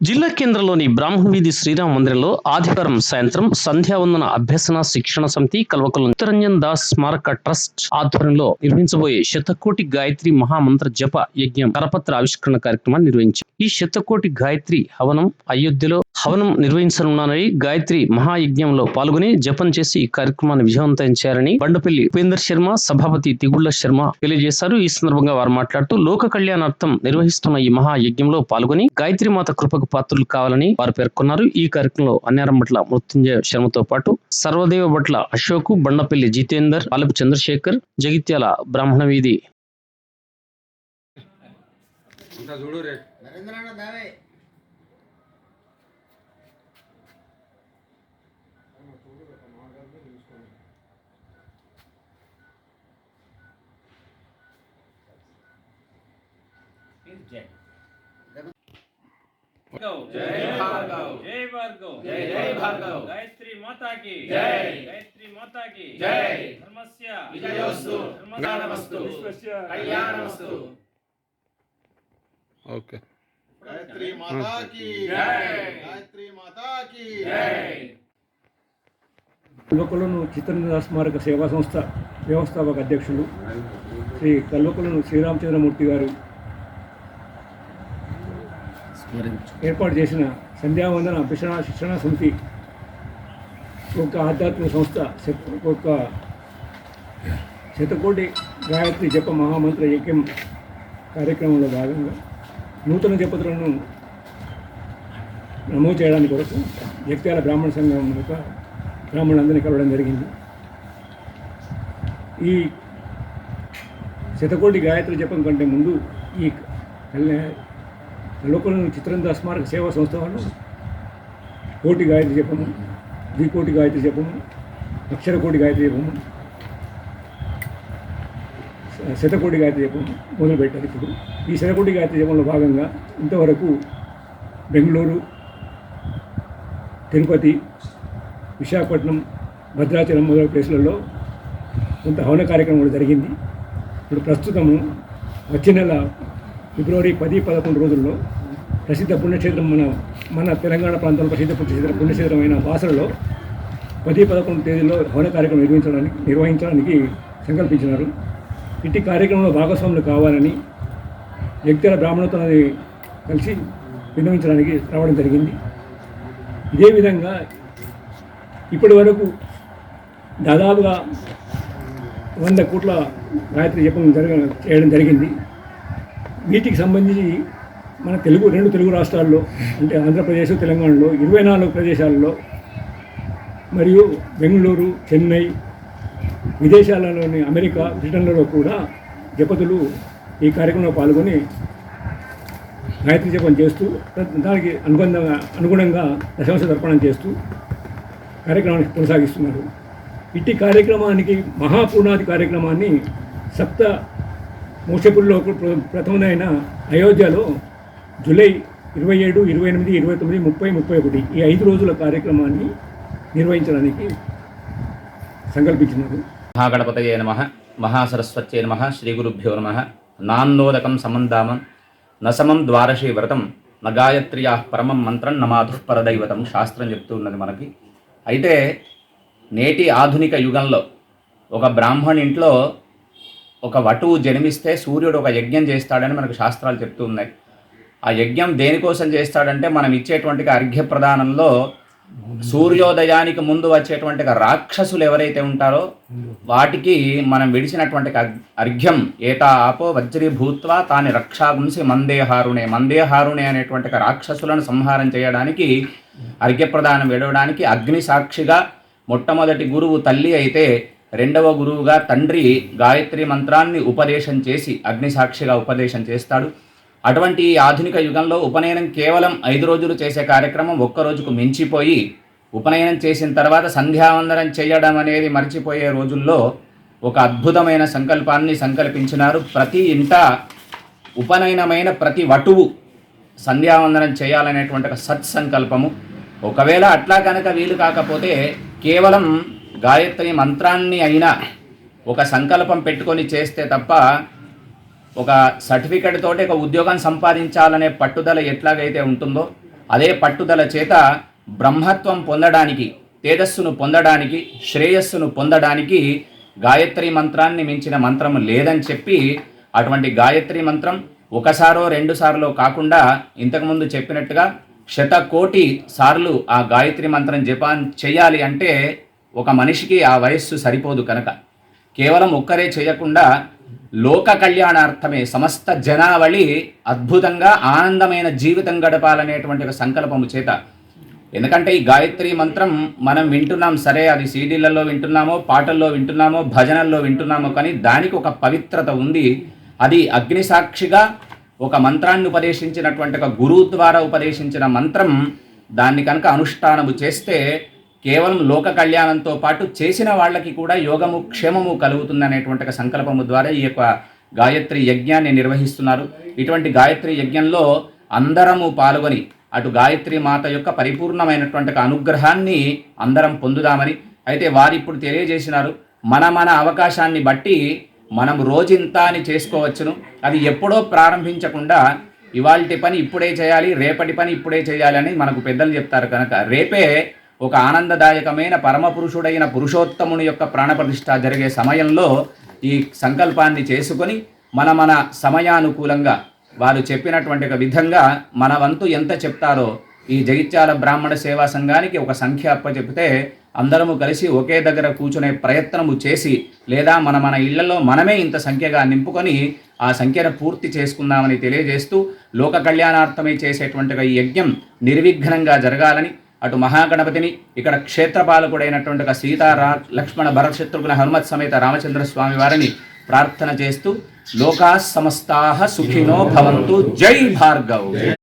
జిల్లా కేంద్రంలోని బ్రాహ్మణవీధి శ్రీరామ మందిరంలో ఆదివారం సాయంత్రం సంధ్యావందన అభ్యసన శిక్షణ సమితి కల్వకులం చిత్తరంజన్ దాస్ స్మారక ట్రస్ట్ ఆధ్వర్యంలో నిర్వహించబోయే శతకోటి గాయత్రి మహామంత్ర జప యజ్ఞం కరపత్ర ఆవిష్కరణ కార్యక్రమాన్ని నిర్వహించారు. ఈ శతకోటి గాయత్రి హవనం అయోధ్యలో హవనం నిర్వహించనున్నానని గాయత్రి మహాయజ్ఞంలో పాల్గొని జపం చేసి ఈ కార్యక్రమాన్ని విజయవంతం చేయాలని బండపల్లి ఉపేందర్ శర్మ సభాపతి తిగుళ్ళ శర్మ తెలియజేశారు. ఈ సందర్భంగా వారు మాట్లాడుతూ లోక కళ్యాణార్థం నిర్వహిస్తున్న ఈ మహాయజ్ఞంలో పాల్గొని గాయత్రి మాత కృపకు పాత్రులు కావాలని వారు పేర్కొన్నారు. ఈ కార్యక్రమంలో అన్యారం భట్ల మృత్యుంజయ శర్మతో పాటు సర్వదేవ భట్ల అశోక్ బండపల్లి జితేందర్ పాలపు చంద్రశేఖర్ జగిత్యాల బ్రాహ్మణ వీధి ఇంకా చూడు రే నరేంద్రనాథ్ దావే भार्गव जय भार्गव। जय भार्गव जय जय भार्गव। गायत्री माता की जय। गायत्री माता की जय। धर्मस्य विजयोस्तु धर्मस्य कल्याणमस्तु विश्वस्य कल्याणमस्तु ఓకే. గాయత్రి మాతాకి. గాయత్రి స్మారక సేవా సంస్థ వ్యవస్థాపక అధ్యక్షులు శ్రీ కల్లుకులను శ్రీరామచంద్రమూర్తి గారు ఏర్పాటు చేసిన సంధ్యావందన భిషణ శిక్షణ సమితి ఒక ఆధ్యాత్మిక సంస్థ ఒక శతకోటి గాయత్రి జప మహామంత్ర యజ్ఞం కార్యక్రమంలో భాగంగా నూతన జపతులను నమోదు చేయడానికి కొరకు జగిత్యాల బ్రాహ్మణ సంఘం యొక్క బ్రాహ్మణులందరినీ కలవడం జరిగింది. ఈ శతకోటి గాయత్రి జపం కంటే ముందు ఈ లోకల్ చిత్రంద స్మారక సేవా సంస్థ వాళ్ళు కోటి గాయత్రి జపము ద్వికోటి గాయత్రి జపము అక్షర కోటి గాయత్రి జపము శతకోటి గాయత్రి జపం మొదలుపెట్టారు ఇప్పుడు. ఈ శతకోటి గాయత్రి జపంలో భాగంగా ఇంతవరకు బెంగళూరు తిరుపతి విశాఖపట్నం భద్రాచలం మొదలైన ప్లేసులలో కొంత హవన కార్యక్రమం కూడా జరిగింది. ఇప్పుడు ప్రస్తుతము వచ్చే నెల ఫిబ్రవరి పది పదకొండు రోజుల్లో ప్రసిద్ధ పుణ్యక్షేత్రం మన మన తెలంగాణ ప్రాంతంలో ప్రసిద్ధ పుణ్యక్షేత్రం పుణ్యక్షేత్రమైన బాసరలో పది పదకొండు తేదీలో హవన కార్యక్రమం నిర్వహించడానికి నిర్వహించడానికి సంకల్పించినారు. ఇంటి కార్యక్రమంలో భాగస్వాములు కావాలని వ్యక్తుల బ్రాహ్మణతని కలిసి విన్నవించడానికి రావడం జరిగింది. ఇదే విధంగా ఇప్పటి వరకు దాదాపుగా వంద కోట్ల గాయత్రి జపం జరగ చేయడం జరిగింది. వీటికి సంబంధించి మన తెలుగు రెండు తెలుగు రాష్ట్రాల్లో అంటే ఆంధ్రప్రదేశ్ తెలంగాణలో ఇరవై నాలుగు ప్రదేశాల్లో మరియు బెంగళూరు చెన్నై విదేశాలలోని అమెరికా బ్రిటన్లలో కూడా జపతులు ఈ కార్యక్రమంలో పాల్గొని గాయత్రి జపం చేస్తూ దానికి అనుబంధంగా అనుగుణంగా దశాంశ తర్పణం చేస్తూ కార్యక్రమాన్ని కొనసాగిస్తున్నారు. ఇట్టి కార్యక్రమానికి మహాపూర్ణాది కార్యక్రమాన్ని సప్త మోక్షపుల్లో ప్ర- అయోధ్యలో జూలై ఇరవై ఏడు ఇరవై ఎనిమిది ఇరవై తొమ్మిది ముప్పై ముప్పై ఒకటి ఈ ఐదు రోజుల కార్యక్రమాన్ని నిర్వహించడానికి సంకల్పించినారు. మహాగణపతయే నమ మహాసరస్వత్యే నమ శ్రీగురుభ్యో నమ. నాన్నోదకం సమందామం నసమం ద్వారశీ వ్రతం నగాయత్రియా పరమం మంత్రం నమాధుపరదైవతం శాస్త్రం చెప్తూ ఉన్నది మనకి. అయితే నేటి ఆధునిక యుగంలో ఒక బ్రాహ్మణ ఇంట్లో ఒక వటువు జన్మిస్తే సూర్యుడు ఒక యజ్ఞం చేస్తాడని మనకు శాస్త్రాలు చెప్తూ ఉన్నాయి. ఆ యజ్ఞం దేనికోసం చేస్తాడంటే మనం ఇచ్చేటువంటి అర్ఘ్య ప్రదానంలో సూర్యోదయానికి ముందు వచ్చేటువంటి రాక్షసులు ఎవరైతే ఉంటారో వాటికి మనం విడిచినటువంటి అర్ఘ్యం ఏతా ఆపో వజ్రీభూత్వ తాని రక్షాగుంసి మందేహారుణే మందేహారుణే అనేటువంటి రాక్షసులను సంహారం చేయడానికి అర్ఘ్యప్రదానం విడవడానికి అగ్ని సాక్షిగా మొట్టమొదటి గురువు తల్లి అయితే రెండవ గురువుగా తండ్రి గాయత్రి మంత్రాన్ని ఉపదేశం చేసి అగ్ని సాక్షిగా ఉపదేశం చేస్తాడు. అటువంటి ఈ ఆధునిక యుగంలో ఉపనయనం కేవలం ఐదు రోజులు చేసే కార్యక్రమం ఒక్కరోజుకు మించిపోయి ఉపనయనం చేసిన తర్వాత సంధ్యావందనం చేయడం అనేది మర్చిపోయే రోజుల్లో ఒక అద్భుతమైన సంకల్పాన్ని సంకల్పించినారు. ప్రతి ఇంట ఉపనయనమైన ప్రతి వటువు సంధ్యావందనం చేయాలనేటువంటి ఒక సత్సంకల్పము. ఒకవేళ అట్లా కనుక వీలు కాకపోతే కేవలం గాయత్రి మంత్రాన్ని అయినా ఒక సంకల్పం పెట్టుకొని చేస్తే తప్ప ఒక సర్టిఫికెట్ తోటి ఒక ఉద్యోగం సంపాదించాలనే పట్టుదల ఎట్లాగైతే ఉంటుందో అదే పట్టుదల చేత బ్రహ్మత్వం పొందడానికి తేజస్సును పొందడానికి శ్రేయస్సును పొందడానికి గాయత్రి మంత్రాన్ని మించిన మంత్రం లేదని చెప్పి అటువంటి గాయత్రి మంత్రం ఒకసారో రెండు సార్లో కాకుండా ఇంతకుముందు చెప్పినట్టుగా శతకోటి సార్లు ఆ గాయత్రి మంత్రం జపాన్ చేయాలి అంటే ఒక మనిషికి ఆ వయస్సు సరిపోదు కనుక. కేవలం ఒక్కరే చేయకుండా లోక కళ్యాణార్థమే సమస్త జనావళి అద్భుతంగా ఆనందమైన జీవితం గడపాలనేటువంటి ఒక సంకల్పము చేత. ఎందుకంటే ఈ గాయత్రి మంత్రం మనం వింటున్నాం సరే అది సీడీలలో వింటున్నామో పాటల్లో వింటున్నామో భజనల్లో వింటున్నామో కానీ దానికి ఒక పవిత్రత ఉంది. అది అగ్నిసాక్షిగా ఒక మంత్రాన్ని ఉపదేశించినటువంటి ఒక గురువు ద్వారా ఉపదేశించిన మంత్రం దాన్ని కనుక అనుష్ఠానము చేస్తే కేవలం లోక కళ్యాణంతో పాటు చేసిన వాళ్ళకి కూడా యోగము క్షేమము కలుగుతుందనేటువంటి సంకల్పము ద్వారా ఈ యొక్క గాయత్రి యజ్ఞాన్ని నిర్వహిస్తున్నారు. ఇటువంటి గాయత్రి యజ్ఞంలో అందరము పాల్గొని అటు గాయత్రి మాత యొక్క పరిపూర్ణమైనటువంటి అనుగ్రహాన్ని అందరం పొందుదామని అయితే వారు ఇప్పుడు తెలియజేసినారు. మన మన అవకాశాన్ని బట్టి మనం రోజింత అని చేసుకోవచ్చును. అది ఎప్పుడో ప్రారంభించకుండా ఇవాళ పని ఇప్పుడే చేయాలి రేపటి పని ఇప్పుడే చేయాలి అని మనకు పెద్దలు చెప్తారు కనుక రేపే ఒక ఆనందదాయకమైన పరమపురుషుడైన పురుషోత్తముని యొక్క ప్రాణప్రతిష్ఠ జరిగే సమయంలో ఈ సంకల్పాన్ని చేసుకొని మన మన సమయానుకూలంగా వారు చెప్పినటువంటి ఒక విధంగా మన వంతు ఎంత చెప్తారో ఈ జగిత్యాల బ్రాహ్మణ సేవా సంఘానికి ఒక సంఖ్య అప్పచెప్తే అందరము కలిసి ఒకే దగ్గర కూర్చునే ప్రయత్నము చేసి లేదా మన మన ఇళ్ళలో మనమే ఇంత సంఖ్యగా నింపుకొని ఆ సంఖ్యను పూర్తి చేసుకుందామని తెలియజేస్తూ లోక కళ్యాణార్థమై చేసేటువంటి ఈ యజ్ఞం నిర్విఘ్నంగా జరగాలని అటు మహాగణపతిని ఇక్కడ క్షేత్రపాలకుడైనటువంటి ఒక సీతారా లక్ష్మణ భరత్ శత్రుఘ్న హనుమత్ సమేత రామచంద్ర స్వామి వారిని ప్రార్థన చేస్తూ లోకా సమస్తాహ సుఖినో భవంతు జై భార్గవ్.